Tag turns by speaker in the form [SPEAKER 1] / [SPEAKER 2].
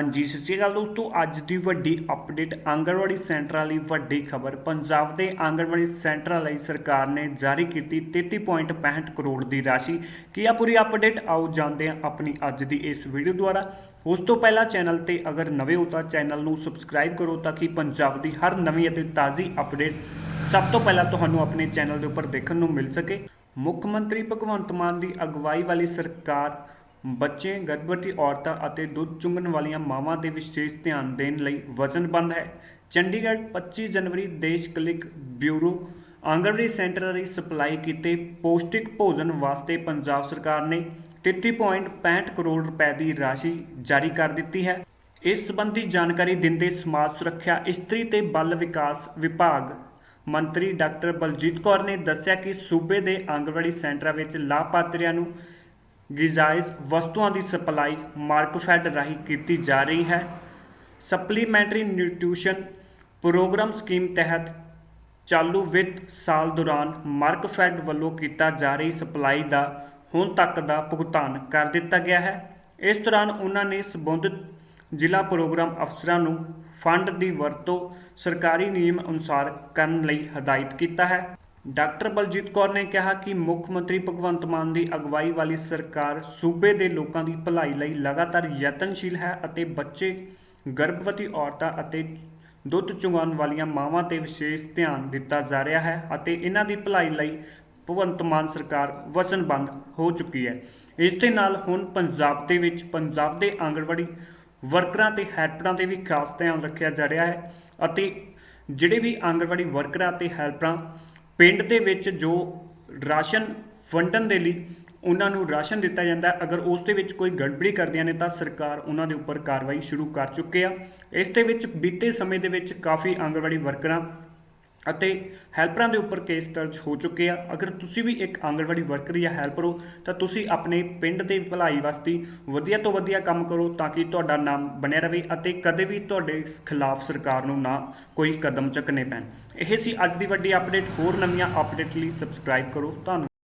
[SPEAKER 1] ਹਾਂਜੀ, ਸਤਿ ਸ਼੍ਰੀ ਅਕਾਲ ਦੋਸਤੋ। ਅੱਜ ਦੀ ਵੱਡੀ ਅਪਡੇਟ ਆਂਗਣਵਾੜੀ ਸੈਂਟਰਾਂ ਲਈ ਵੱਡੀ ਖਬਰ। ਪੰਜਾਬ ਦੇ ਆਂਗਣਵਾੜੀ ਸੈਂਟਰਾਂ ਲਈ ਸਰਕਾਰ ਨੇ ਜਾਰੀ ਕੀਤੀ 33.65 ਕਰੋੜ ਦੀ ਰਾਸ਼ੀ। ਕੀ ਆ ਪੂਰੀ ਅਪਡੇਟ ਆਓ ਜਾਣਦੇ ਹਾਂ ਆਪਣੀ ਅੱਜ ਦੀ ਇਸ ਵੀਡੀਓ ਦੁਆਰਾ। ਉਸ ਤੋਂ ਪਹਿਲਾਂ ਚੈਨਲ ਤੇ ਅਗਰ ਨਵੇਂ ਹੋ ਤਾਂ ਚੈਨਲ ਨੂੰ ਸਬਸਕ੍ਰਾਈਬ ਕਰੋ ਤਾਂ ਕਿ ਪੰਜਾਬ ਦੀ ਹਰ ਨਵੀਂ ਅਤੇ ਤਾਜ਼ੀ ਅਪਡੇਟ ਸਭ ਤੋਂ ਪਹਿਲਾਂ ਤੁਹਾਨੂੰ ਆਪਣੇ ਚੈਨਲ ਦੇ ਉੱਪਰ ਦੇਖਣ ਨੂੰ ਮਿਲ ਸਕੇ। ਮੁੱਖ ਮੰਤਰੀ ਭਗਵੰਤ ਮਾਨ ਦੀ ਅਗਵਾਈ ਵਾਲੀ ਸਰਕਾਰ ਬੱਚੇ, ਗਰਭਵਤੀ ਔਰਤਾਂ ਅਤੇ ਦੁੱਧ ਚੁੰਘਣ ਵਾਲੀਆਂ ਮਾਵਾਂ ਤੇ ਵਿਸ਼ੇਸ਼ ਧਿਆਨ ਦੇਣ ਲਈ ਵਚਨਬੱਧ ਹੈ। ਚੰਡੀਗੜ੍ਹ 25 ਜਨਵਰੀ ਦੇਸ਼ ਕਲਿਕ ਬਿਊਰੋ ਆਂਗਣਵਾੜੀ ਸੈਂਟਰਾਂ ਲਈ ਸਪਲਾਈ ਕੀਤੇ ਪੌਸ਼ਟਿਕ ਭੋਜਨ ਵਾਸਤੇ ਪੰਜਾਬ ਸਰਕਾਰ ਨੇ 33.65 ਕਰੋੜ ਰੁਪਏ ਦੀ ਰਾਸ਼ੀ ਜਾਰੀ ਕਰ ਦਿੱਤੀ ਹੈ। ਇਸ ਸੰਬੰਧੀ ਜਾਣਕਾਰੀ ਦਿੰਦੇ ਸਮਾਜ ਸੁਰੱਖਿਆ ਇਸਤਰੀ ਤੇ ਬਾਲ ਵਿਕਾਸ ਵਿਭਾਗ ਮੰਤਰੀ ਡਾਕਟਰ ਬਲਜੀਤ ਕੌਰ ਨੇ ਦੱਸਿਆ ਕਿ ਸੂਬੇ ਦੇ ਆਂਗਣਵਾੜੀ ਸੈਂਟਰਾਂ ਵਿੱਚ ਲਾਭਪਾਤਰੀਆਂ ਨੂੰ ਗਿਜ਼ਾਇਜ਼ ਵਸਤੂਆਂ ਦੀ ਸਪਲਾਈ ਮਾਰਕਫੈਡ ਰਾਹੀਂ ਕੀਤੀ ਜਾ ਰਹੀ ਹੈ। ਸਪਲੀਮੈਂਟਰੀ ਨਿਊਟ੍ਰੀਸ਼ਨ ਪ੍ਰੋਗਰਾਮ ਸਕੀਮ ਤਹਿਤ ਚਾਲੂ ਵਿੱਤ ਸਾਲ ਦੌਰਾਨ ਮਾਰਕਫੈਡ ਵੱਲੋਂ ਕੀਤਾ ਜਾ ਰਹੀ ਸਪਲਾਈ ਦਾ ਹੁਣ ਤੱਕ ਦਾ ਭੁਗਤਾਨ ਕਰ ਦਿੱਤਾ ਗਿਆ ਹੈ। ਇਸ ਦੌਰਾਨ ਉਹਨਾਂ ਨੇ ਸੰਬੰਧਿਤ ਜ਼ਿਲ੍ਹਾ ਪ੍ਰੋਗਰਾਮ ਅਫਸਰਾਂ ਨੂੰ ਫੰਡ ਦੀ ਵਰਤੋਂ ਸਰਕਾਰੀ ਨਿਯਮ ਅਨੁਸਾਰ ਕਰਨ ਲਈ ਹਦਾਇਤ ਕੀਤਾ ਹੈ। ਡਾਕਟਰ ਬਲਜੀਤ ਕੌਰ ਨੇ ਕਿਹਾ ਕਿ ਮੁੱਖ ਮੰਤਰੀ ਭਗਵੰਤ ਮਾਨ ਦੀ ਅਗਵਾਈ ਵਾਲੀ ਸਰਕਾਰ ਸੂਬੇ ਦੇ ਲੋਕਾਂ ਦੀ ਭਲਾਈ ਲਈ ਲਗਾਤਾਰ ਯਤਨਸ਼ੀਲ ਹੈ ਅਤੇ ਬੱਚੇ, ਗਰਭਵਤੀ ਔਰਤਾਂ ਅਤੇ ਦੁੱਧ ਚੁੰਘਾਉਣ ਵਾਲੀਆਂ ਮਾਵਾਂ ਤੇ ਵਿਸ਼ੇਸ਼ ਧਿਆਨ ਦਿੱਤਾ ਜਾ ਰਿਹਾ ਹੈ ਅਤੇ ਇਹਨਾਂ ਦੀ ਭਲਾਈ ਲਈ ਭਗਵੰਤ ਮਾਨ ਸਰਕਾਰ ਵਚਨਬੱਧ ਹੋ ਚੁੱਕੀ ਹੈ। ਇਸ ਦੇ ਨਾਲ ਹੁਣ ਪੰਜਾਬ ਦੇ ਵਿੱਚ ਪੰਜਾਬ ਦੇ ਆਂਗਣਵਾੜੀ ਵਰਕਰਾਂ ਤੇ ਹੈਲਪਰਾਂ ਤੇ ਵੀ ਖਾਸ ਧਿਆਨ ਰੱਖਿਆ ਜਾ ਰਿਹਾ ਹੈ ਅਤੇ ਜਿਹੜੇ ਵੀ ਆਂਗਣਵਾੜੀ ਵਰਕਰਾਂ ਤੇ ਹੈਲਪਰਾਂ ਪਿੰਡ ਦੇ ਵਿੱਚ ਜੋ ਰਾਸ਼ਨ ਵੰਡਣ ਦੇ ਲਈ ਉਹਨਾਂ ਨੂੰ ਰਾਸ਼ਨ ਦਿੱਤਾ ਜਾਂਦਾ ਅਗਰ ਉਸ ਦੇ ਵਿੱਚ ਕੋਈ ਗੜਬੜੀ ਕਰਦੀਆਂ ਨੇ ਤਾਂ ਸਰਕਾਰ ਉਹਨਾਂ ਦੇ ਉੱਪਰ ਕਾਰਵਾਈ ਸ਼ੁਰੂ ਕਰ ਚੁੱਕੀ ਆ। ਇਸ ਦੇ ਵਿੱਚ ਬੀਤੇ ਸਮੇਂ ਦੇ ਵਿੱਚ ਕਾਫੀ ਆਂਗਣਵਾੜੀ ਵਰਕਰਾਂ ਅਤੇ ਹੈਲਪਰਾਂ ਦੇ ਉੱਪਰ ਕੇਸ ਦਰਜ ਹੋ ਚੁੱਕੇ ਆ। ਅਗਰ ਤੁਸੀਂ ਵੀ ਇੱਕ ਆਂਗਣਵਾੜੀ ਵਰਕਰ ਜਾਂ ਹੈਲਪਰ ਹੋ, ਤਾਂ ਤੁਸੀਂ ਆਪਣੇ ਪਿੰਡ ਦੇ ਭਲਾਈ ਵਾਸਤੇ ਵਧੀਆ ਤੋਂ ਵਧੀਆ ਕੰਮ ਕਰੋ ਤਾਂ ਕਿ ਤੁਹਾਡਾ ਨਾਮ ਬਣਿਆ ਰਹੇ ਅਤੇ ਕਦੇ ਵੀ ਤੁਹਾਡੇ ਖਿਲਾਫ ਸਰਕਾਰ ਨੂੰ ਨਾ ਕੋਈ ਕਦਮ ਚੱਕਣੇ ਪੈਣ। ਇਹ ਸੀ ਅੱਜ ਦੀ ਵੱਡੀ ਅਪਡੇਟ ਹੋਰ ਨਵੀਆਂ ਅਪਡੇਟ ਲਈ ਸਬਸਕ੍ਰਾਈਬ ਕਰੋ। ਧੰਨਵਾਦ।